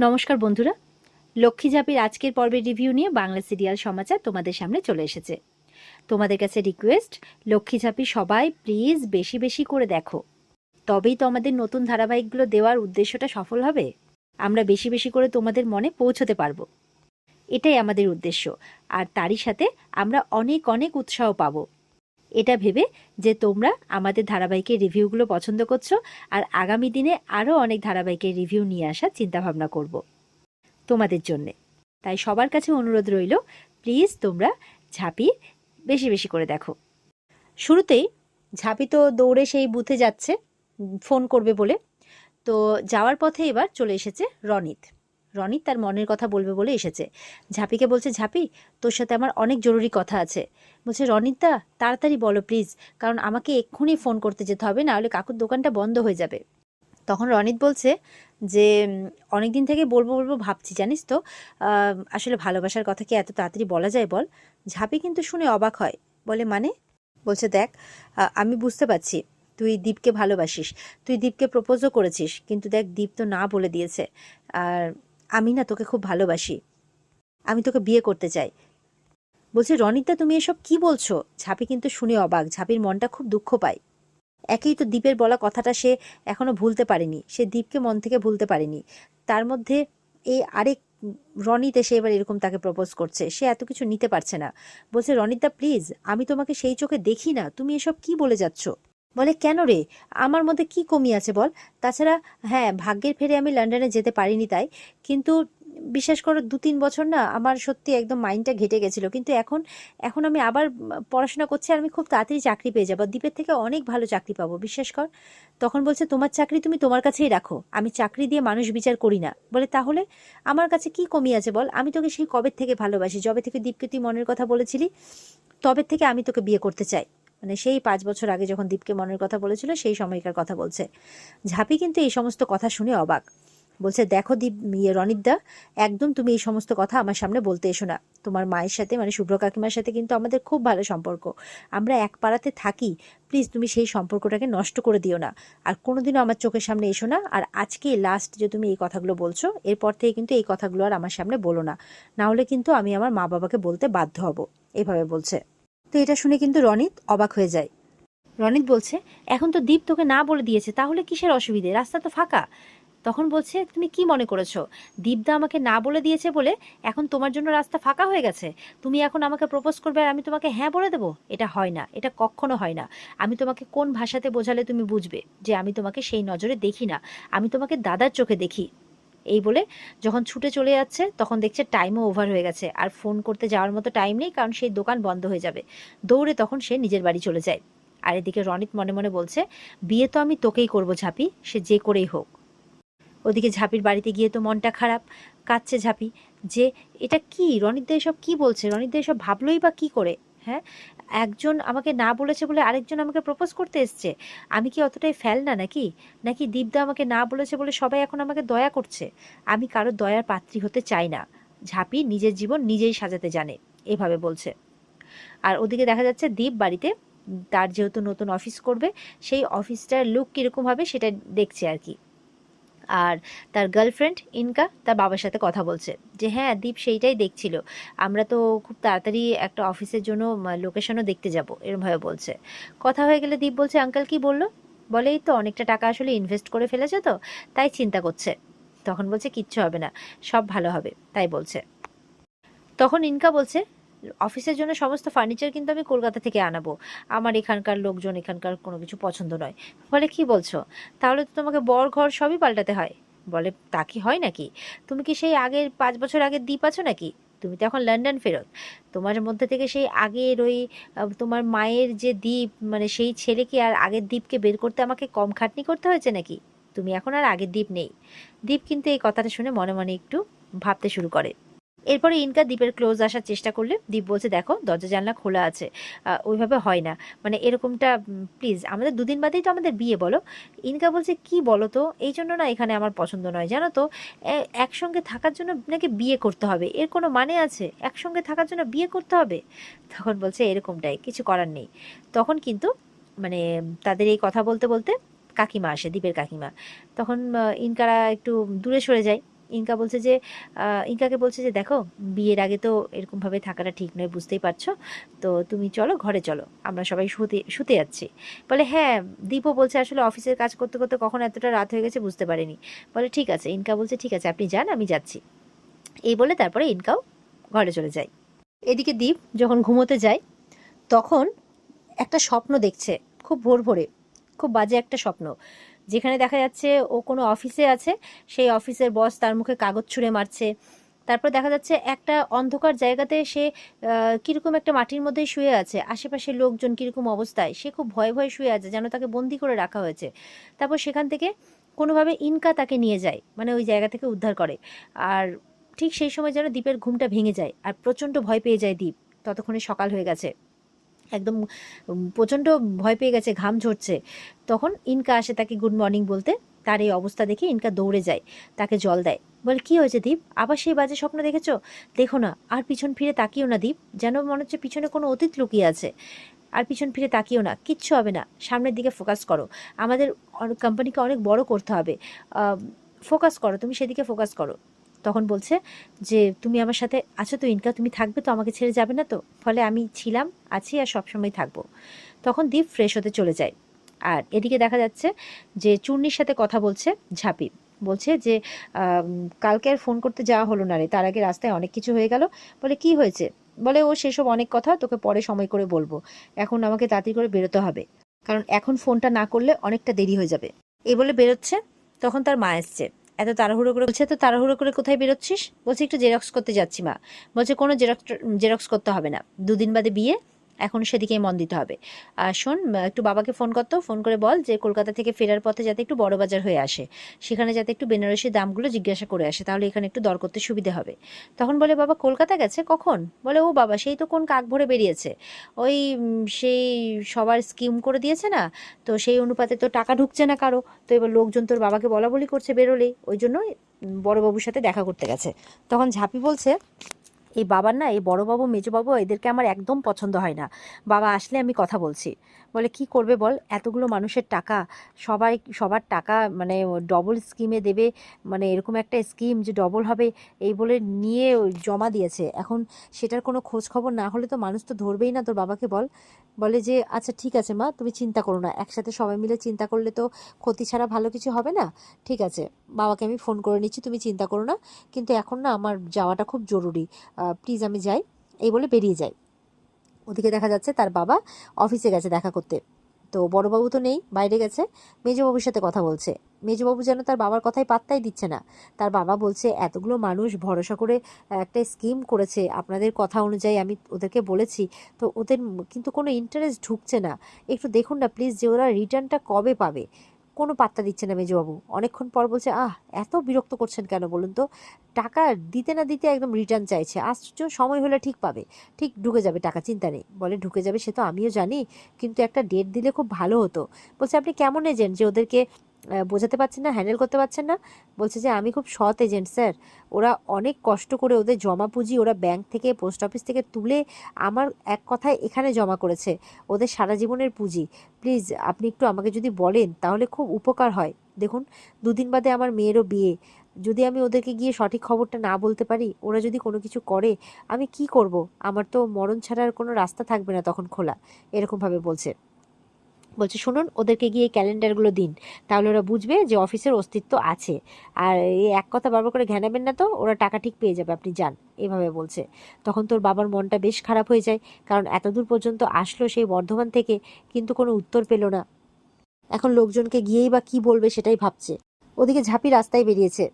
নমস্কার বন্ধুরা। লক্ষ্মী জাপির আজকের পর্বের রিভিউ নিয়ে বাংলা সিরিয়াল সমাচার তোমাদের সামনে চলে এসেছে। তোমাদের কাছে রিকোয়েস্ট, লক্ষ্মী ঝাপি সবাই প্লিজ বেশি বেশি করে দেখো। তবেই তো আমাদের নতুন ধারাবাহিকগুলো দেওয়ার উদ্দেশ্যটা সফল হবে। আমরা বেশি বেশি করে তোমাদের মনে পৌঁছতে পারব। এটাই আমাদের উদ্দেশ্য। আর তারই সাথে আমরা অনেক অনেক উৎসাহ পাবো। এটা ভেবে যে তোমরা আমাদের ধারাবাহিকের রিভিউগুলো পছন্দ করছ আর আগামী দিনে আরও অনেক ধারাবাহিকের রিভিউ নিয়ে আসার চিন্তাভাবনা করব তোমাদের জন্যে। তাই সবার কাছে অনুরোধ রইল, প্লিজ তোমরা ঝাঁপি বেশি বেশি করে দেখো। শুরুতেই ঝাঁপি তো দৌড়ে সেই বুথে যাচ্ছে, ফোন করবে বলে। তো যাওয়ার পথে এবার চলে এসেছে রনিত। রনিত তার মনের কথা বলবে বলে এসেছে। ঝাঁপিকে বলছে, ঝাঁপি, তোর সাথে আমার অনেক জরুরি কথা আছে। বলছে রনিতদা তাড়াতাড়ি বলো, প্লিজ, কারণ আমাকে এক্ষুনি ফোন করতে যেতে হবে না হলে কাকুর দোকানটা বন্ধ হয়ে যাবে। তখন রনিত বলছে যে অনেক দিন থেকে বলব বলব, ভাবছি, জানিস তো আসলে ভালোবাসার কথা কি এত তাড়াতাড়ি বলা যায় বল? ঝাঁপি কিন্তু শুনে অবাক হয়। বলে মানে? বলছে, দেখ আমি বুঝতে পারছি, তুই দীপকে ভালোবাসিস, তুই দীপকে প্রপোজও করেছিস, কিন্তু দেখ, দীপ তো না বলে দিয়েছে। আর আমি না তোকে খুব ভালোবাসি। আমি তোকে বিয়ে করতে চাই। বলছে, রনিতা, তুমি এসব কি বলছো? ঝাঁপি কিন্তু শুনে অবাক। ঝাঁপির মনটা খুব দুঃখ পায়। একেই তো দ্বীপের বলা কথাটা সে এখনও ভুলতে পারেনি। সে দীপকে মন থেকে ভুলতে পারেনি। তার মধ্যে এই আরেক রনিত এসে এবার এরকম তাকে প্রপোজ করছে। সে এত কিছু নিতে পারছে না। বলছে, রনিতা প্লিজ আমি তোমাকে সেই চোখে দেখি না। তুমি এসব কি বলে যাচ্ছ? বলে, কেন রে? আমার মধ্যে কি কমি আছে বল? তাছাড়া হ্যাঁ ভাগ্যের ফেরে আমি লন্ডনে যেতে পারিনি তাই। কিন্তু বিশ্বাস করো দু তিন বছর না, আমার সত্যি একদম মাইন্ডটা ঘেটে গেছিল। কিন্তু এখন এখন আমি আবার পড়াশোনা করছি আর আমি খুব তাড়াতাড়ি চাকরি পেয়ে যাব। দ্বীপের থেকে অনেক ভালো চাকরি পাবো, বিশ্বাস কর। তখন বলছে, তোমার চাকরি তুমি তোমার কাছেই রাখো। আমি চাকরি দিয়ে মানুষ বিচার করি না। বলে, তাহলে আমার কাছে কি কমি আছে বল? আমি তোকে সেই কবে থেকে ভালোবাসি? যবে থেকে দীপকে তুই মনের কথা বলেছিলি, তবে থেকে আমি তোকে বিয়ে করতে চাই। মানে সেই পাঁচ বছর আগে যখন দীপকে মনের কথা বলেছিল, সেই সময়কার কথা বলছে। ঝাঁপি কিন্তু এই সমস্ত কথা শুনে অবাক। বলছে, দেখো দীপ ইয়ে রনিতদা, একদম তুমি এই সমস্ত কথা আমার সামনে বলতে এসো না। তোমার মায়ের সাথে মানে শুভ্র কাকিমার সাথে কিন্তু আমাদের খুব ভালো সম্পর্ক। আমরা এক পাড়াতে থাকি। প্লিজ তুমি সেই সম্পর্কটাকে নষ্ট করে দিও না। আর কোনোদিনও আমার চোখের সামনে এসো না। আর আজকে লাস্ট যে তুমি এই কথাগুলো বলছো, এরপর থেকে কিন্তু এই কথাগুলো আর আমার সামনে বলো না। না হলে কিন্তু আমি আমার মা বাবাকে বলতে বাধ্য হব। এভাবে বলছে। তো এটা শুনে কিন্তু রনিত অবাক হয়ে যায়। রনিত বলছে, এখন তো দীপ তোকে না বলে দিয়েছে, তাহলে কিসের অসুবিধে? রাস্তা তো ফাঁকা। তখন বলছে, তুমি কি মনে করেছ? দীপদা আমাকে না বলে দিয়েছে বলে এখন তোমার জন্য রাস্তা ফাঁকা হয়ে গেছে? তুমি এখন আমাকে প্রপোজ করবে আর আমি তোমাকে হ্যাঁ বলে দেবো? এটা হয় না, এটা কখনো হয় না। আমি তোমাকে কোন ভাষাতে বোঝালে তুমি বুঝবে? যে আমি তোমাকে সেই নজরে দেখি না। আমি তোমাকে দাদার চোখে দেখি। এই বলে যখন ছুটে চলে যাচ্ছে, তখন দেখছে টাইমও ওভার হয়ে গেছে। আর ফোন করতে যাওয়ার মতো টাইম নেই, কারণ সেই দোকান বন্ধ হয়ে যাবে। দৌড়ে তখন সে নিজের বাড়ি চলে যায়। আর এদিকে রনিত মনে মনে বলছে, বিয়ে তো আমি তোকেই করব ঝাঁপি, সে যে করেই হোক। ওদিকে ঝাঁপির বাড়িতে গিয়ে তো মনটা খারাপ, কাঁদছে ঝাঁপি। যে এটা কি? রনিতদা এসব কি বলছে? রনিতদা এসব ভাবলোই বা কি করে? হ্যাঁ? একজন আমাকে না বলেছে বলে আরেকজন আমাকে প্রপোজ করতে এসছে। আমি কি অতটাই ফেল না নাকি? নাকি দীপদা আমাকে না বলেছে বলে সবাই এখন আমাকে দয়া করছে? আমি কারও দয়ার পাত্রী হতে চাই না। ঝাঁপি নিজের জীবন নিজেই সাজাতে জানে, এভাবে বলছে। আর ওদিকে দেখা যাচ্ছে দীপ বাড়িতে, তার যেহেতু নতুন অফিস করবে, সেই অফিসটার লুক কীরকম হবে সেটা দেখছে আর কি। আর তার গার্লফ্রেন্ড ইনকা তার বাবার সাথে কথা বলছে। যে হ্যাঁ দীপ সেইটাই দেখছিল। আমরা তো খুব তাড়াতাড়ি একটা অফিসের জন্য লোকেশনও দেখতে যাব এরমভাবে বলছে। কথা হয়ে গেলে দীপ বলছে আঙ্কেল কি বলল? বলেই তো অনেকটা টাকা আসলে ইনভেস্ট করে ফেলেছে তো, তাই চিন্তা করছে। তখন বলছে, কিচ্ছু হবে না, সব ভালো হবে। তাই বলছে। তখন ইনকা বলছে অফিসের জন্য সমস্ত ফার্নিচার কিন্তু আমি কলকাতা থেকে আনাবো। আমার এখানকার লোকজন এখানকার কোনো কিছু পছন্দ নয়। বলে, কি বলছো? তাহলে তো তোমাকে বর ঘর সবই পাল্টাতে হয়। বলে, তা কি হয় নাকি? তুমি কি সেই আগের পাঁচ বছর আগের দ্বীপ আছো নাকি? তুমি তো এখন লন্ডন ফেরত। তোমার মধ্যে থেকে সেই আগের ওই তোমার মায়ের যে দ্বীপ মানে সেই ছেলেকে আর আগের দ্বীপকে বের করতে আমাকে কম খাটনি করতে হয়েছে নাকি? তুমি এখন আর আগের দ্বীপ নেই। দ্বীপ কিন্তু এই কথাটা শুনে মনে মনে একটু ভাবতে শুরু করে। এরপরে ইনকা দ্বীপের ক্লোজ আসার চেষ্টা করলে দ্বীপ বলছে, দেখো, দরজা জানলা খোলা আছে। ওইভাবে হয় না। মানে এরকমটা প্লিজ আমাদের দুদিন বাদেই তো আমাদের বিয়ে, বলো। ইনকা বলছে, কি বলো তো? এই জন্য না এখানে আমার পছন্দ নয়, জানো তো? একসঙ্গে থাকার জন্য নাকি বিয়ে করতে হবে? এর কোনো মানে আছে? একসঙ্গে থাকার জন্য বিয়ে করতে হবে? তখন বলছে, এরকমটাই, কিছু করার নেই। তখন কিন্তু মানে তাদের এই কথা বলতে বলতে কাকিমা আসে দ্বীপের কাকিমা। তখন ইনকারা একটু দূরে সরে যায়। ইনকা বলছে যে ইনকাকে বলছে যে, দেখো, বিয়ের আগে তো এরকমভাবে থাকাটা ঠিক নয়, বুঝতেই পারছ? তো তুমি চলো, ঘরে চলো, আমরা সবাই শুতে শুতে যাচ্ছি। বলে হ্যাঁ দীপও বলছে আসলে অফিসের কাজ করতে করতে কখন এতটা রাত হয়ে গেছে বুঝতে পারিনি। বলে, ঠিক আছে। ইনকা বলছে, ঠিক আছে, আপনি যান, আমি যাচ্ছি। এই বলে তারপরে ইনকাও ঘরে চলে যায়। এদিকে দীপ যখন ঘুমোতে যায়, তখন একটা স্বপ্ন দেখছে, খুব ভোর ভোরে খুব বাজে একটা স্বপ্ন। যেখানে দেখা যাচ্ছে ও কোনো অফিসে আছে, সেই অফিসের বস তার মুখে কাগজ ছুঁড়ে মারছে। তারপর দেখা যাচ্ছে একটা অন্ধকার জায়গাতে সে কীরকম একটা মাটির মধ্যেই শুয়ে আছে। আশেপাশে লোকজন কীরকম অবস্থায়, সে খুব ভয়ে ভয়ে শুয়ে আছে যেন তাকে বন্দি করে রাখা হয়েছে। তারপর সেখান থেকে কোনোভাবে ইনকা তাকে নিয়ে যায় মানে ওই জায়গা থেকে উদ্ধার করে। আর ঠিক সেই সময় যেন দ্বীপের ঘুমটা ভেঙে যায়, আর প্রচণ্ড ভয় পেয়ে যায় দ্বীপ। ততক্ষণে সকাল হয়ে গেছে। একদম প্রচণ্ড ভয় পেয়ে গেছে, ঘাম ঝরছে। তখন ইনকা আসে তাকে গুড মর্নিং বলতে, তার এই অবস্থা দেখে ইনকা দৌড়ে যায়, তাকে জল দেয়। বলে, কি হয়েছে দীপ? আবার সেই বাজে স্বপ্ন দেখেছ? দেখো না, আর পিছন ফিরে তাকিও না দীপ, যেন মনে হচ্ছে পিছনে কোনো অতীত লুকিয়ে আছে। আর পিছন ফিরে তাকিও না, কিচ্ছু হবে না, সামনের দিকে ফোকাস করো। আমাদের কোম্পানিকে অনেক বড় করতে হবে। ফোকাস করো, তুমি সেদিকে ফোকাস করো। তখন বলছে যে, তুমি আমার সাথে আছো তো ইনকা, তুমি থাকবে তো, আমাকে ছেড়ে যাবে না তো? ফলে আমি ছিলাম, আছি আর সবসময় থাকব। তখন দীপ ফ্রেশ হতে চলে যায়। আর এদিকে দেখা যাচ্ছে যে, চূর্ণির সাথে কথা বলছে ঝাঁপি। বলছে যে কালকে আর ফোন করতে যাওয়া হলো না রে, তার আগে রাস্তায় অনেক কিছু হয়ে গেল। বলে, কি হয়েছে? বলে, ও সেসব অনেক কথা, তোকে পরে সময় করে বলব। এখন আমাকে তাড়াতাড়ি করে বেরোতে হবে। কারণ এখন ফোনটা না করলে অনেকটা দেরি হয়ে যাবে। এই বলে বেরোচ্ছে। তখন তার মা এসছে। এত তাড়াহুড়ো করে বলছে তো তাড়াহুড়ো করে কোথায় বেরোচ্ছিস? বলছে, একটু জেরক্স করতে যাচ্ছি মা। বলছে, কোনো জেরক্স জেরক্স করতে হবে না। দুদিন বাদে বিয়ে। এখন সেদিকেই মন দিতে হবে। আর শোন, একটু বাবাকে ফোন করতো ফোন করে বল যে কলকাতা থেকে ফেরার পথে যাতে একটু বড় বাজার হয়ে আসে, সেখানে যাতে একটু বেনারসি দামগুলো জিজ্ঞাসা করে আসে, তাহলে এখানে একটু দর করতে সুবিধে হবে। তখন বলে, বাবা, কলকাতা গেছে? কখন? বলে, ও বাবা, সেই তো কোন কাক ভরে বেরিয়েছে। ওই সেই সবার স্কিম করে দিয়েছে না, তো সেই অনুপাতে তো টাকা ঢুকছে না কারও। তো এবার লোকজন তোর বাবাকে বলা বলি করছে বেরোলেই। ওই জন্য বড়বাবুর সাথে দেখা করতে গেছে। তখন ঝাঁপি বলছে এই বাবার না, এই বড়বাবু, মেজবাবু এদেরকে আমার একদম পছন্দ হয় না। বাবা, আসলে আমি কথা বলছি। বলে, কি করবে বল? এতগুলো মানুষের টাকা, সবাই, সবার টাকা মানে ডবল স্কিমে দেবে মানে এরকম একটা স্কিম যে ডবল হবে, এই বলে নিয়ে জমা দিয়েছে। এখন সেটার কোনো খোঁজ খবর না হলে তো মানুষ তো ধরবেই না তোর বাবাকে বল। বলে যে আচ্ছা ঠিক আছে মা, তুমি চিন্তা করো না। একসাথে সবাই মিলে চিন্তা করলে তো ক্ষতি ছাড়া ভালো কিছু হবে না? ঠিক আছে, বাবাকে আমি ফোন করে নিচ্ছি, তুমি চিন্তা করো না। কিন্তু এখন না আমার যাওয়াটা খুব জরুরি। প্লিজ আমি যাই। এই বলে বেরিয়ে যাই ওদিকে দেখা যাচ্ছে তার বাবা অফিসে গেছে দেখা করতে। তো বড়বাবু তো নেই, বাইরে গেছে। মেজবাবুর সাথে কথা বলছে। মেজবাবু যেন তার বাবার কথাই পাত্তাই দিচ্ছে না। তার বাবা বলছে, এতগুলো মানুষ ভরসা করে একটা স্কিম করেছে। আপনাদের কথা অনুযায়ী আমি ওদেরকে বলেছি। তো ওদের কিন্তু কোনো ইন্টারেস্ট ঢুকছে না। একটু দেখুন না প্লিজ যে ওরা রিটার্নটা কবে পাবে? কোনো পাত্তা দিচ্ছে না মেজবাবু। অনেকক্ষণ পর বলছে, আহ, এত বিরক্ত করছেন কেন বলুন তো? টাকা দিতে না দিতে একদম রিটার্ন চাইছে। আশ্চর্য, সময় হলে ঠিক পাবে। ঠিক ঢুকে যাবে টাকা, চিন্তা নেই। বলে, ঢুকে যাবে সে তো আমিও জানি, কিন্তু একটা ডেট দিলে খুব ভালো হতো। বলছে, আপনি কেমন এজেন্ট যে ওদেরকে বোঝাতে পারছেন না হ্যান্ডেল করতে পারছেন না। বলছে যে, আমি খুব সৎ এজেন্ট স্যার ওরা অনেক কষ্ট করে ওদের জমা পুঁজি ওরা ব্যাংক থেকে পোস্ট অফিস থেকে তুলে আমার এক কথায় এখানে জমা করেছে, ওদের সারা জীবনের পুঁজি। প্লিজ আপনি একটু আমাকে যদি বলেন, তাহলে খুব উপকার হয়। দেখুন, দুদিন বাদে আমার মেয়েরও বিয়ে। যদি আমি ওদেরকে গিয়ে সঠিক খবরটা না বলতে পারি, ওরা যদি কোনো কিছু করে, আমি কি করব? আমার তো মরণ ছাড়া আর কোনো রাস্তা থাকবে না তখন খোলা। এরকমভাবে বলছে। বলছে, শুনুন, ওদেরকে গিয়ে ক্যালেন্ডারগুলো দিন। তাহলে ওরা বুঝবে যে অফিসের অস্তিত্ব আছে। আর এই এক কথা বারবার করে ঘ্যানাবেন না তো, ওরা টাকা ঠিক পেয়ে যাবে, আপনি যান। এভাবে বলছে। তখন তোর বাবার মনটা বেশ খারাপ হয়ে যায়, কারণ এতদূর পর্যন্ত আসলো সেই বর্ধমান থেকে, কিন্তু কোনো উত্তর পেল না। এখন লোকজনকে গিয়েই বা কি বলবে সেটাই ভাবছে। ওদিকে ঝাঁপি রাস্তায় বেরিয়েছে,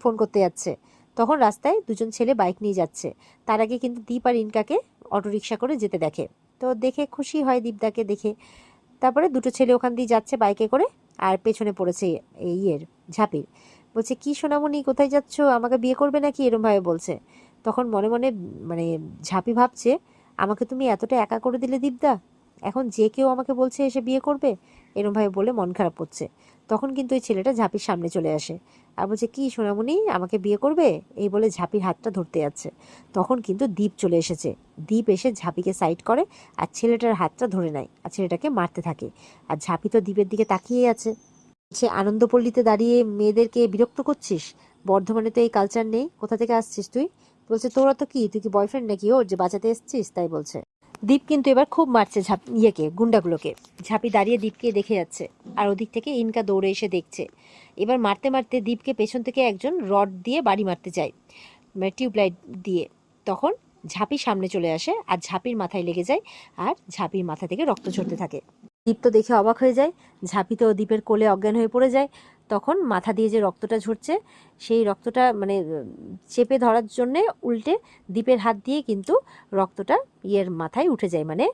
ফোন করতে যাচ্ছে। তখন রাস্তায় দুজন ছেলে বাইক নিয়ে যাচ্ছে। তার আগে কিন্তু দীপ আর ইনকাকে অটোরিকশা করে যেতে দেখে। তো দেখে খুশি হয় দীপদাকে দেখে। তারপরে দুটো ছেলে ওখান দিয়ে যাচ্ছে বাইকে করে আর পেছনে পড়েছে ইয়ের ঝাঁপির। বলছে, কি সোনামণি, কোথায় যাচ্ছ? আমাকে বিয়ে করবে নাকি? এরমভাবে বলছে। তখন মনে মনে মানে ঝাঁপি ভাবছে, আমাকে তুমি এতটা একা করে দিলে দীপদা? এখন যে কেউ আমাকে বলছে এসে বিয়ে করবে? এরমভাবে বলে মন খারাপ করছে। তখন কিন্তু ওই ছেলেটা ঝাঁপির সামনে চলে আসে। আর বলছে, কি সোনামণি, আমাকে বিয়ে করবে? এই বলে ঝাঁপির হাতটা ধরতে যাচ্ছে। তখন কিন্তু দ্বীপ চলে এসেছে। দ্বীপ এসে ঝাঁপিকে সাইড করে আর ছেলেটার হাতটা ধরে নেয় আর ছেলেটাকে মারতে থাকে। আর ঝাঁপি তো দ্বীপের দিকে তাকিয়ে আছে। সে আনন্দপল্লীতে দাঁড়িয়ে মেয়েদেরকে বিরক্ত করছিস? বর্ধমানে তো এই কালচার নেই। কোথা থেকে আসছিস তুই? বলছে, তোরা তো কি? তুই কি বয়ফ্রেন্ড নাকি ওর? যে বাঁচাতে এসছিস? তাই বলছে। দীপ কিন্তু এবার খুব মারছে ঝাপ, ইয়েকে, গুন্ডাগুলোকে। ঝাঁপি দাঁড়িয়ে দীপকে দেখে যাচ্ছে, আর ওদিক থেকে ইনকা দৌড়ে এসে দেখছে। এবার মারতে মারতে দীপকে পেছন থেকে একজন রড দিয়ে বাড়ি মারতে যায় টিউবলাইট দিয়ে। তখন ঝাঁপি সামনে চলে আসে, আর ঝাঁপির মাথায় লেগে যায়, আর ঝাঁপির মাথা থেকে রক্ত ঝরতে থাকে। দীপ তো দেখে অবাক হয়ে যায়, ঝাঁপি তো দ্বীপের কোলে অজ্ঞান হয়ে পড়ে যায় তখন মাথা দিয়ে যে রক্তটা ঝরছে, সেই রক্তটা মানে চেপে ধরার জন্যে উল্টে দ্বীপের হাত দিয়ে কিন্তু রক্তটা ইয়ের মাথায় উঠে যায় মানে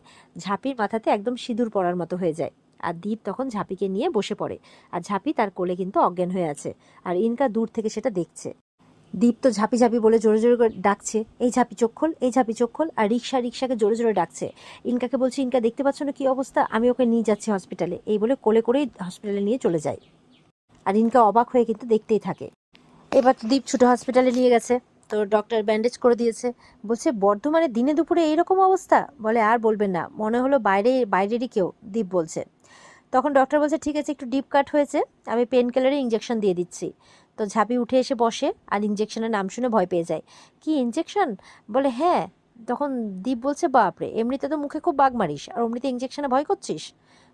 ঝাঁপির মাথাতে একদম সিঁদুর পড়ার মতো হয়ে যায়। আর দ্বীপ তখন ঝাঁপিকে নিয়ে বসে পড়ে, আর ঝাঁপি তার কোলে কিন্তু অজ্ঞান হয়ে আছে, আর ইনকা দূর থেকে সেটা দেখছে। দীপ তো ঝাঁপি ঝাঁপি বলে জোরে জোরে করে ডাকছে, এই ঝাঁপি চক্ষল এই ঝাঁপি চক্ষল আর রিক্সা রিক্সাকে জোরে জোরে ডাকছে। ইনকাকে বলছে, ইনকা, দেখতে পাচ্ছ না কি অবস্থা? আমি ওকে নিয়ে যাচ্ছি হসপিটালে এই বলে কোলে করেই হসপিটালে নিয়ে চলে যায়। আর ইনকা অবাক হয়ে কিন্তু দেখতেই থাকে। এবার দীপ ছোটো হসপিটালে নিয়ে গেছে। তো ডক্টর ব্যান্ডেজ করে দিয়েছে। বলছে, বর্ধমানে দিনে দুপুরে এইরকম অবস্থা? বলে, আর বলবেন না। মনে হলো বাইরে, বাইরেরই কেউ, দীপ বলছে। তখন ডক্টর বলছে, ঠিক আছে, একটু ডিপ কাট হয়েছে। আমি পেন কিলারে ইঞ্জেকশন দিয়ে দিচ্ছি। তো ঝাঁপি উঠে এসে বসে আর ইঞ্জেকশনের নাম শুনে ভয় পেয়ে যায়। কি ইঞ্জেকশন বলে হ্যাঁ। তখন দীপ বলছে, বাপরে, এমনিতে তো মুখে খুব বাঘ মারিস, আর অমনিতে ইঞ্জেকশনে ভয় করছিস?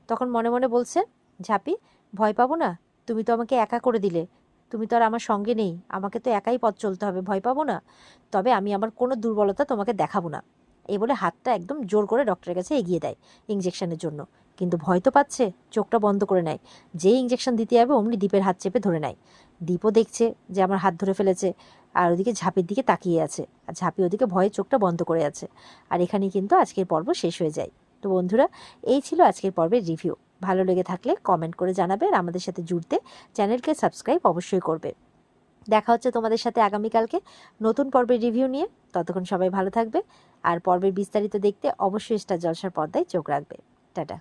তখন মনে মনে বলছে, ঝাঁপি, ভয় পাবো না? তুমি তো আমাকে একা করে দিলে। তুমি তো আর আমার সঙ্গে নেই। আমাকে তো একাই পথ চলতে হবে, ভয় পাবো না। তবে আমি আমার কোনো দুর্বলতা তোমাকে দেখাবো না। এই বলে হাতটা একদম জোর করে ডক্টরের কাছে এগিয়ে দেয় ইঞ্জেকশনের জন্য। কিন্তু ভয় তো পাচ্ছে, চোখটা বন্ধ করে নেয়। যেই ইঞ্জেকশন দিতে যাবে অমনি দ্বীপের হাত চেপে ধরে নেয়। দ্বীপও দেখছে যে আমার হাত ধরে ফেলেছে আর ওদিকে ঝাঁপির দিকে তাকিয়ে আছে। আর ঝাঁপি ওদিকে ভয়ে চোখটা বন্ধ করে আছে। আর এখানেই কিন্তু আজকের পর্ব শেষ হয়ে যায়। তো বন্ধুরা, এই ছিল আজকের পর্বের রিভিউ। ভালো লেগে থাকলে কমেন্ট করে জানাবে আর আমাদের সাথে জুড়তে চ্যানেলকে সাবস্ক্রাইব অবশ্যই করবে। দেখা হচ্ছে তোমাদের সাথে আগামীকালকে নতুন পর্বের রিভিউ নিয়ে। ততক্ষণ সবাই ভালো থাকবে আর পর্বের বিস্তারিত দেখতে অবশ্যই স্টার জলসার পর্দায় চোখ রাখবে। টাটা।